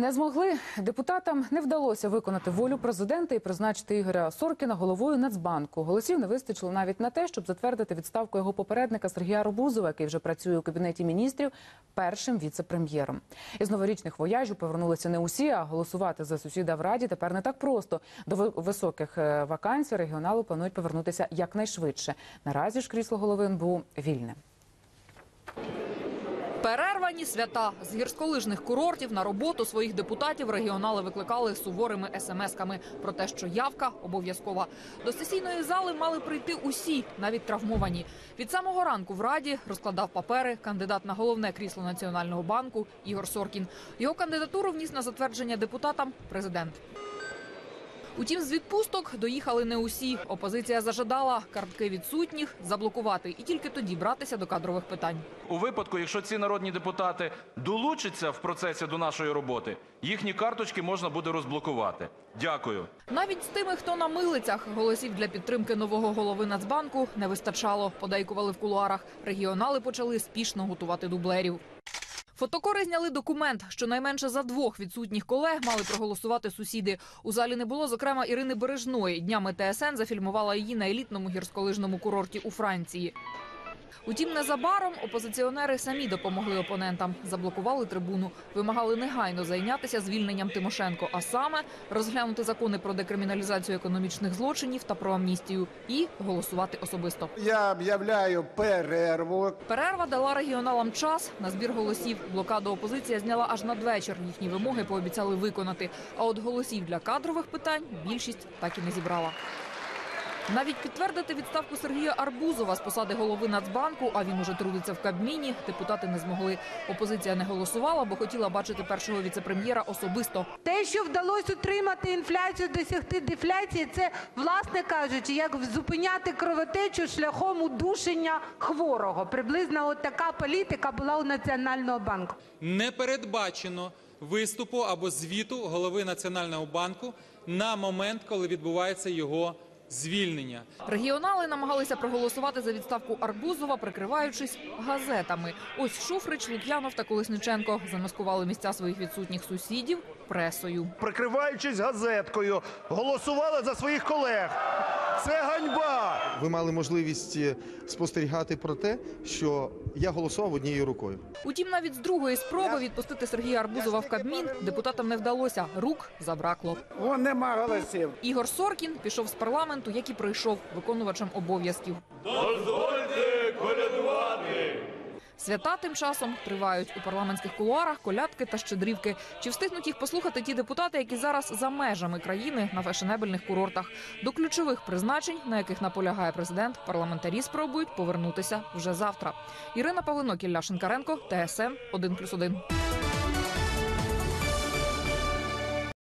Не змогли депутатам не вдалося виконати волю президента і призначити Ігоря Соркіна головою Нацбанку. Голосів не вистачило навіть на те, щоб затвердити відставку його попередника Сергія Робузова, який вже працює у кабінеті міністрів першим віце-прем'єром. Із новорічних вояжів повернулися не усі, а голосувати за сусіда в раді тепер не так просто. До високих е, вакансій регіоналу планують повернутися якнайшвидше. Наразі ж крісло голови НБУ вільне. Перервані свята з гірськолижних курортів на роботу своїх депутатів регіонали викликали суворими смс-ками про те, що явка обов'язкова. До сесійної зали мали прийти усі, навіть травмовані. Від самого ранку в раді розкладав папери кандидат на головне крісло національного банку Ігор Соркін. Його кандидатуру вніс на затвердження депутатам президент. Утім, з відпусток доїхали не усі. Опозиція зажадала картки відсутніх заблокувати і тільки тоді братися до кадрових питань. У випадку, якщо ці народні депутати долучаться в процесі до нашої роботи, їхні карточки можна буде розблокувати. Дякую. Навіть з тими, хто на милицях голосів для підтримки нового голови Нацбанку не вистачало. Подейкували в кулуарах. Регіонали почали спішно готувати дублерів. Фотокори зняли документ. Щонайменше за двох відсутніх колег мали проголосувати сусіди. У залі не було, зокрема, Ірини Бережної. Днями ТСН зафільмувала її на елітному гірськолижному курорті у Франції. Утім, незабаром опозиціонери самі допомогли опонентам, заблокували трибуну, вимагали негайно зайнятися звільненням Тимошенко, а саме розглянути закони про декриміналізацію економічних злочинів та про амністію і голосувати особисто. Я об'являю перерву. Перерва дала регіоналам час на збір голосів. Блокаду опозиція зняла аж надвечір. Їхні вимоги пообіцяли виконати. А от голосів для кадрових питань більшість так і не зібрала. Навіть підтвердити відставку Сергія Арбузова з посади голови Нацбанку, а він уже трудиться в Кабміні, депутати не змогли. Опозиція не голосувала, бо хотіла бачити першого віцепрем'єра особисто. Те, що вдалося утримати інфляцію, досягти дефляції, це, власне кажучи, як зупиняти кровотечу шляхом удушення хворого. Приблизно от така політика була у Національного банку. не передбачено виступу або звіту голови Національного банку на момент, коли відбувається його звільнення. Регіонали намагалися проголосувати за відставку Арбузова, прикриваючись газетами. Ось Шуфрич, Лук'янов та Колесниченко замаскували місця своїх відсутніх сусідів пресою. Прикриваючись газеткою, голосували за своїх колег. Це ганьба. Ви мали можливість е, спостерігати про те, що я голосував однією рукою. Утім, навіть з другої спроби відпустити Сергія Арбузова в Кабмін депутатам не вдалося. Рук забракло. О, нема голосів. Ігор Соркін пішов з парламенту, як і прийшов виконувачем обов'язків. Свята тим часом тривають у парламентських кулуарах, колядки та щедрівки. Чи встигнуть їх послухати ті депутати, які зараз за межами країни на фешенебельних курортах? До ключових призначень, на яких наполягає президент, парламентарі спробують повернутися вже завтра. Ірина Павлинок, Ілля Шинкаренко, ТСН 1+,1.